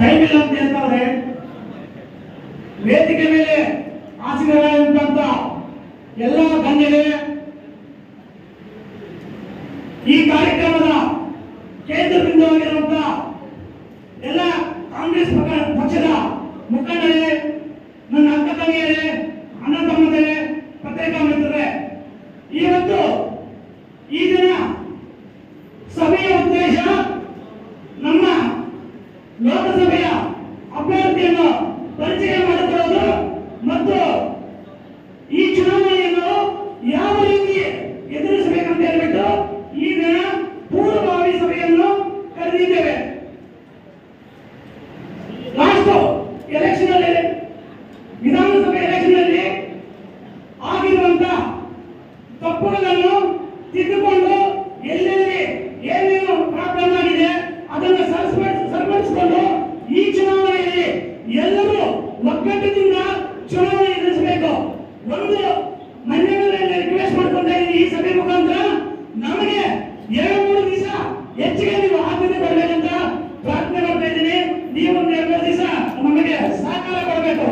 Time ಅಂತ ಹೇಳ್ತಾವ್ರೆ ವೇದಿಕೆ ಮೇಲೆ ಆಸೀನರಾದಂತ ಎಲ್ಲ ಗಣ್ಯರೇ, ಈ ಕಾರ್ಯಕ್ರಮದ ಕೇಂದ್ರ ಬಿಂದುವಾಗಿರುವಂತ ಎಲ್ಲ ಕಾಂಗ್ರೆಸ್ ಪಕ್ಷ- ಪಕ್ಷದ ಮುಖಂಡರೇ, ನನ್ನ ಅಕ್ಕ ತಂಗಿಯರೇ, ಅಣ್ಣ ತಮ್ಮದೇ ಪತ್ರಿಕಾ ಮಿತ್ರರೇ ಇವತ್ತು ಈ ದಿನ ಸಭೆಯ ಉದ್ದೇಶ ನಮ್ಮ ಲೋಕಸಭೆಯ ಅಭ್ಯರ್ಥಿಯನ್ನು ಪರಿಚಯ ಮಾಡಿಕೊಳ್ಳೋದು ಮತ್ತು ಈ ಚುನಾವಣೆಯನ್ನು ಯಾವ ರೀತಿ ಎದುರಿಸಬೇಕಂತ ಹೇಳ್ಬಿಟ್ಟು ಈಗ ಪೂರ್ವಭಾವಿ ಸಭೆಯನ್ನು ಕರೆದಿದ್ದೇವೆ. ಲಾಸ್ಟ್ ಎಲೆಕ್ಷನ್ ಅಲ್ಲಿ, ವಿಧಾನಸಭೆ ಎಲೆಕ್ಷನ್ ಅಲ್ಲಿ ಆಗಿರುವಂತ ತಪ್ಪುಗಳನ್ನು ತಿದ್ದುಕೊಂಡು ಎಲ್ಲೆಲ್ಲಿ ಸಭೆ ಮುಖಾಂತರ ನಮಗೆ ಎರಡು ಮೂರು ದಿವಸ ಹೆಚ್ಚಿಗೆ ನೀವು ಆದ್ಯತೆ ಕೊಡಬೇಕಂತ ಪ್ರಾರ್ಥನೆ ಮಾಡ್ತಾ ಇದ್ದೀನಿ. ನೀವು ಒಂದು ಎರಡು ದಿವಸ ನಮಗೆ ಸಹಕಾರ ಕೊಡಬೇಕು.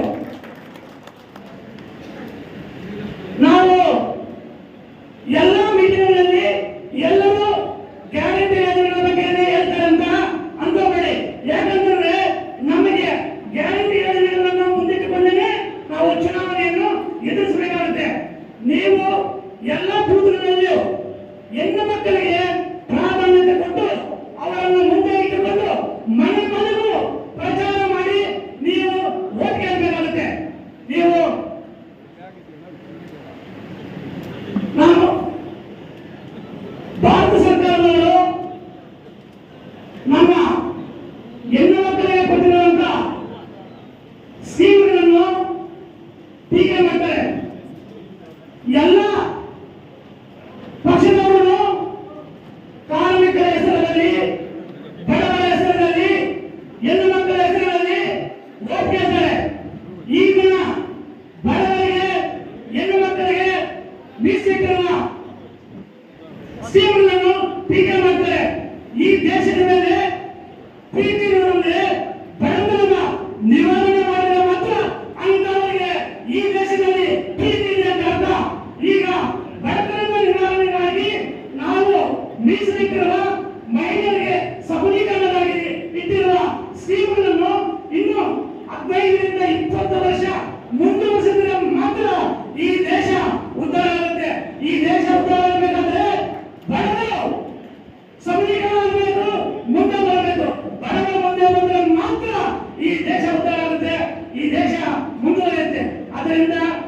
ನಾವು ಎಲ್ಲ ಮೀಟಿಂಗ್ಗಳಲ್ಲಿ ಎಲ್ಲರೂ ಗ್ಯಾರಂಟಿ ಯೋಜನೆಗಳ ಬಗ್ಗೆ ಹೇಳ್ತಾರೆ ಅಂತ ಅನ್ಕೋಬೇಡಿ ಯಾಕಂತಂದ್ರೆ ನಮಗೆ ಗ್ಯಾರಂಟಿ ಯೋಜನೆಗಳನ್ನು ಮುಂದಿಟ್ಟುಕೊಂಡೇ ನಾವು ಚುನಾವಣೆಯನ್ನು ಎದುರಿಸಬೇಕಾಗುತ್ತೆ. ನೀವು ಎಲ್ಲ ಬೂತ್ಗಳಲ್ಲಿಯೂ ಹೆಣ್ಣು ಮಕ್ಕಳಿಗೆ ಪ್ರಾಧಾನ್ಯತೆ ಕೊಟ್ಟು ಅವರನ್ನು ಮುಂದೆ ಇಟ್ಟುಕೊಂಡು ಮನೆ ಮನೆಗೂ ಪ್ರಚಾರ ಮಾಡಿ ನೀವು ಓಟ್ ಕೇಳಬೇಕಾಗುತ್ತೆ. ನೀವು ನಾವು ಭಾರತ ಸರ್ಕಾರದವರು ನಮ್ಮ ಹೆಣ್ಣು ಮಕ್ಕಳಿಗೆ ಕೊಟ್ಟಿರುವಂತ ಸ್ಕೀಮ್ಗಳನ್ನು ಟೀಕೆ ಮಾಡ್ತಾರೆ. ಎಲ್ಲ ಪಕ್ಷದವರು ಕಾರ್ಮಿಕರ ಹೆಸರಿನಲ್ಲಿ ಬಡವರ ಹೆಸರಿನಲ್ಲಿ ಹೆಣ್ಣು ಮಕ್ಕಳ ಹೆಸರಿನಲ್ಲಿ ಓಟ್ ಕೇಳ್ತಾರೆ ಈ ದಿನ ಬಡವರಿಗೆ ಹೆಣ್ಣು ಮಕ್ಕಳಿಗೆ ಸ್ಕೀಮ್ಗಳನ್ನು ಟೀಕೆ ಈ ದೇಶದ ಮೇಲೆ ಪ್ರೀತಿ ಬಡತನದ ನಿವಾರಣೆ ಮಾಡಿದ್ರೆ ಮಾತ್ರ ಅಂತವರಿಗೆ ಈ ದೇಶದಲ್ಲಿ ಪ್ರೀತಿ ಇದೆ ಅಂತ ಅರ್ಥ. ಈಗ ಬಡತನದ ನಿವಾರಣೆಗಾಗಿ ನಾವು ಮೀಸಲಿಟ್ಟಿರುವ ಮಹಿಳೆಯರಿಗೆ ಸಬಲೀಕರಣವಾಗಿ ಇಟ್ಟಿರುವ ಸ್ಕೀಮ್ಗಳನ್ನು aprenda